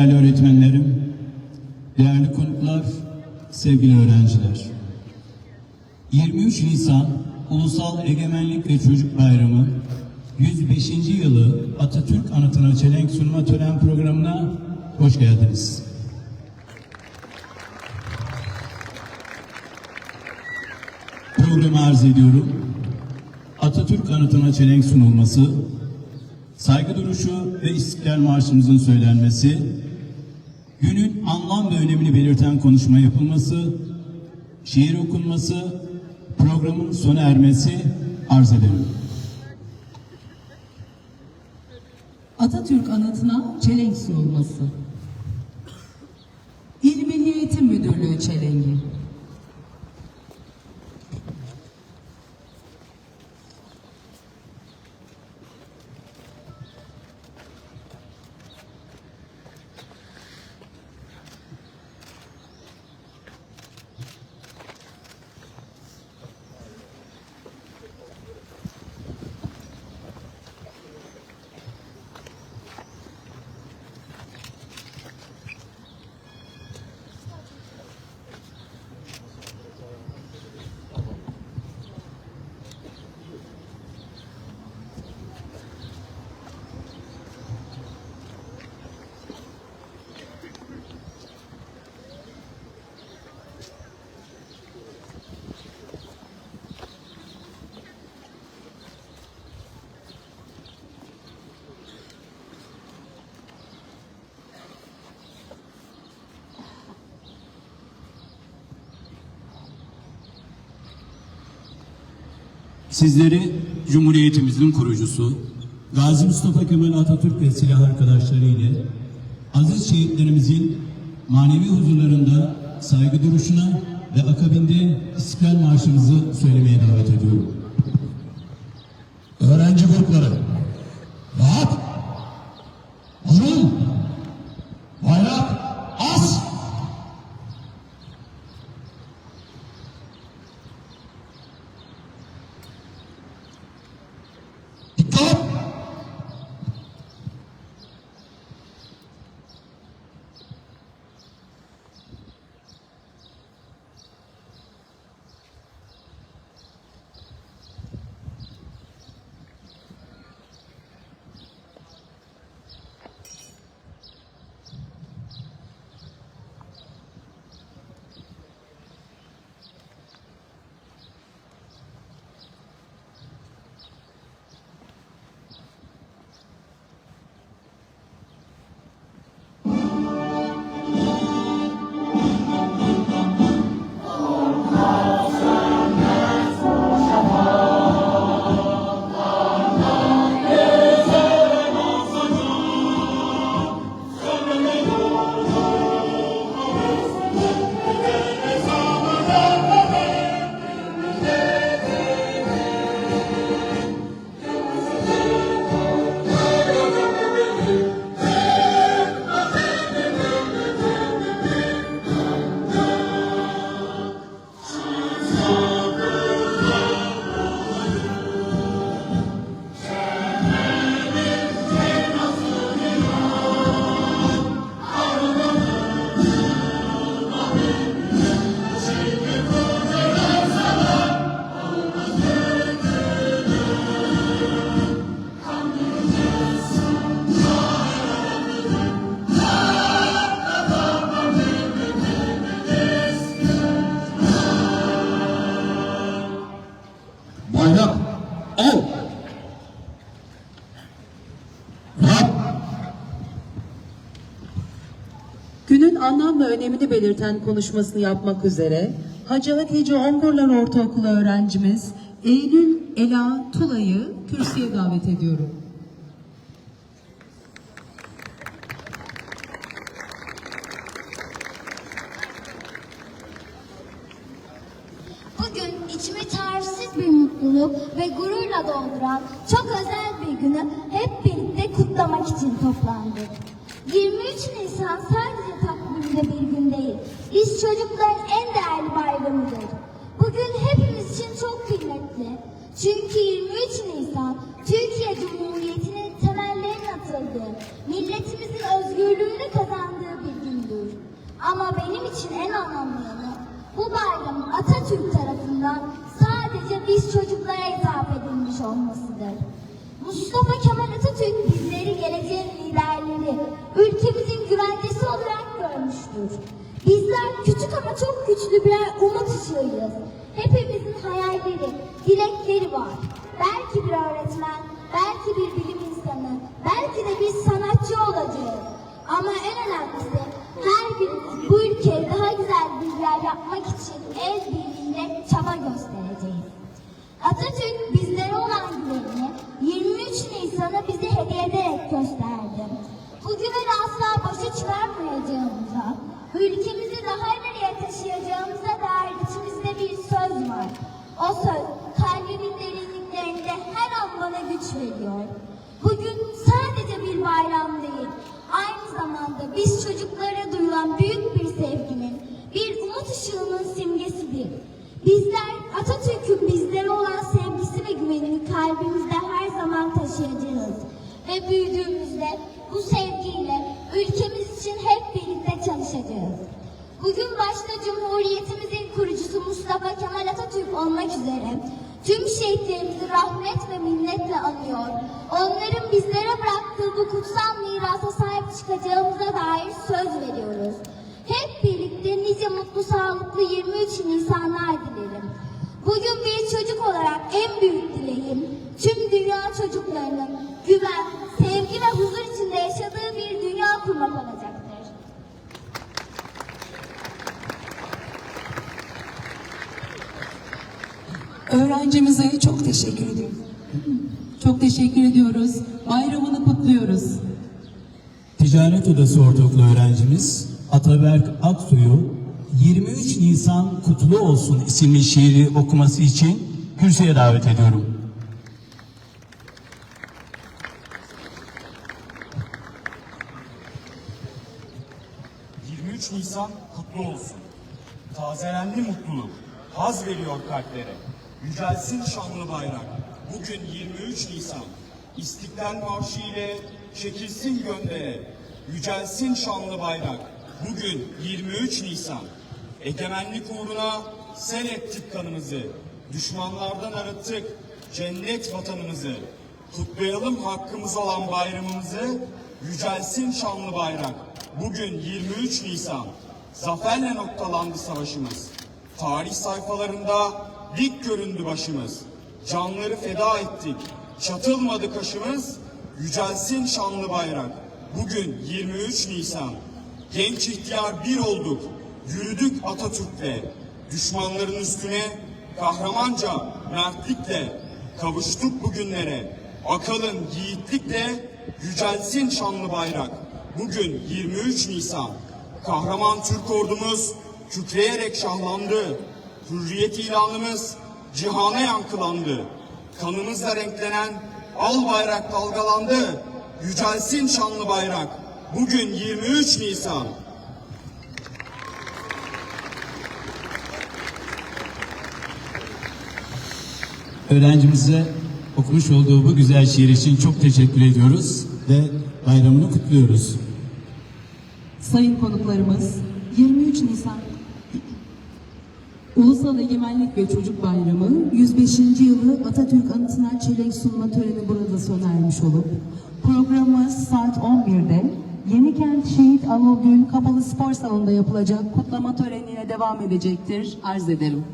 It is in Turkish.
Değerli öğretmenlerim, değerli konuklar, sevgili öğrenciler. 23 Nisan Ulusal Egemenlik ve Çocuk Bayramı 105. yılı Atatürk Anıtı'na çelenk sunma tören programına hoş geldiniz. Programı arz ediyorum. Atatürk Anıtı'na çelenk sunulması, saygı duruşu ve İstiklal Marşımızın söylenmesi, günün anlam ve önemini belirten konuşma yapılması, şiir okunması, programın sona ermesi arz ederim. Atatürk anıtına çelenk sunulması. İl Milli Eğitim Müdürlüğü çelengi. Sizleri Cumhuriyetimizin kurucusu, Gazi Mustafa Kemal Atatürk ve silah arkadaşları ile aziz şehitlerimizin manevi huzurlarında saygı duruşuna ve akabinde İstiklal Marşımızı söylemeye davet ediyorum. Öğrenci grupları. Ve önemini belirten konuşmasını yapmak üzere Hacı Hatice Ongurlar Ortaokulu öğrencimiz Eylül Ela Tula'yı kürsüye davet ediyorum. Bugün içimi tarifsiz bir mutluluk ve gururla dolduran çok özel bir günü hep birlikte kutlamak için toplandık. 23 Nisan sadece takvimde bir gün değil, biz çocukların en değerli bayramıdır. Bugün hepimiz için çok kıymetli. Çünkü 23 Nisan Türkiye Cumhuriyeti'nin temellerinin atıldığı, milletimizin özgürlüğünü kazandığı Ama benim için en anlamlı yanı bu bayram Atatürk tarafından sadece biz çocuklara hitap edilmiş olmasıdır. Mustafa Kemal Atatürk bizleri geleceğin liderleri, görmüştür. Bizler küçük ama çok güçlü birer umut ışığıyız. Hepimizin hayalleri, dilekleri var. Belki bir öğretmen, belki bir bilim insanı, belki de bir sanatçı olacağız. Ama en önemlisi her birimiz bu ülkeye daha güzel bir yer yapmak için el birliğiyle çaba göstereceğiz. Atatürk biz çocuklara duyulan büyük bir sevginin, bir umut ışığının simgesidir. Bizler Atatürk'ün bizlere olan sevgisi ve güvenini kalbimizde her zaman taşıyacağız. Ve büyüdüğümüzde bu sevgiyle ülkemiz için hep birlikte çalışacağız. Bugün başta Cumhuriyetimizin kurucusu Mustafa Kemal Atatürk olmak üzere tüm şehitlerimizi rahmet ve minnetle anıyor. Onların bizlere bıraktığı bu kutsal mirasa sahip çıkacağımıza dair söz veriyoruz. Hep birlikte nice mutlu sağlıklı 23 Nisanlar dilerim. Bugün bir çocuk olarak en büyük Öğrencimize çok teşekkür ediyoruz. Çok teşekkür ediyoruz. Bayramını kutluyoruz. Ticaret Odası Ortaokulu öğrencimiz Ataberk Aksu'yu 23 Nisan Kutlu Olsun isimli şiiri okuması için kürsüye davet ediyorum. Cık, 23 Nisan kutlu olsun. Tazelendi mutluluk, haz veriyor kalplere. Yücelsin şanlı bayrak. Bugün 23 Nisan. İstiklal Marşı ile çekilsin göndere. Yücelsin şanlı bayrak. Bugün 23 Nisan. Egemenlik uğruna sen ettik kanımızı. Düşmanlardan arıttık cennet vatanımızı. Kutlayalım hakkımız olan bayramımızı. Yücelsin şanlı bayrak. Bugün 23 Nisan. Zaferle noktalandı savaşımız. Tarih sayfalarında dik göründü başımız. Canları feda ettik. Çatılmadı kaşımız. Yücelsin şanlı bayrak. Bugün 23 Nisan. Genç ihtiyar bir olduk. Yürüdük Atatürk'le. Düşmanların üstüne kahramanca mertlikle kavuştuk bugünlere. Akalın yiğitlikle yücelsin şanlı bayrak. Bugün 23 Nisan. Kahraman Türk ordumuz kükreyerek şahlandı. Hürriyet ilanımız cihana yankılandı. Kanımızla renklenen al bayrak dalgalandı. Yücelsin şanlı bayrak. Bugün 23 Nisan. Öğrencimize okumuş olduğu bu güzel şiir için çok teşekkür ediyoruz ve bayramını kutluyoruz. Sayın konuklarımız 23 Nisan Ulusal Egemenlik ve Çocuk Bayramı 105. yılı Atatürk Anıtı'na çelenk sunma töreni burada sona ermiş olup programımız saat 11'de Yenikent Şehit Anıl Gül Kapalı Spor Salonu'nda yapılacak kutlama töreniyle devam edecektir. Arz ederim.